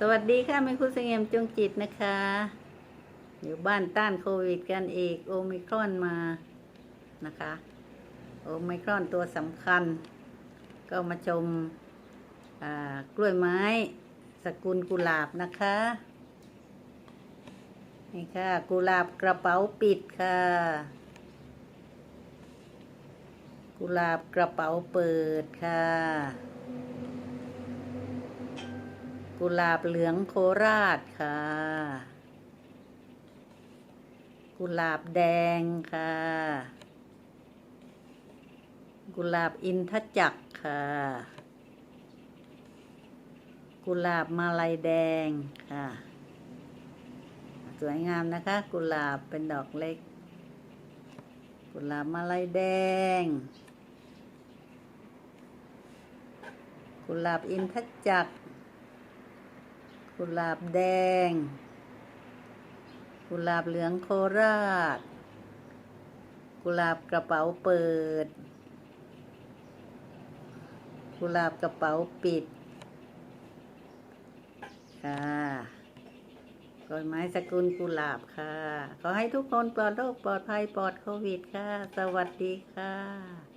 สวัสดีค่ะแม่คุณเสงี่ยมจงจิตนะคะ อยู่บ้านต้านโควิดกันอีกโอมิครอนมานะคะ โอมิครอนตัวสำคัญ ก็มาชมกล้วยไม้ สกุลกุหลาบนะคะนี่ค่ะ กุหลาบกระเป๋าปิดค่ะ กุหลาบกระเป๋าเปิดค่ะ กุหลาบเหลืองโคราชค่ะ กุหลาบแดงค่ะ กุหลาบอินทจักรค่ะ กุหลาบมาลัยแดงค่ะ สวยงามนะคะ กุหลาบเป็นดอกเล็ก กุหลาบมาลัยแดง กุหลาบอินทจักร กุหลาบแดง กุหลาบเหลืองโคราช กุหลาบกระเป๋าเปิด กุหลาบกระเป๋าปิด ค่ะกล้วยไม้สกุลกุหลาบค่ะ ขอให้ทุกคนปลอดโรคปลอดภัยปลอดโควิดค่ะ สวัสดีค่ะ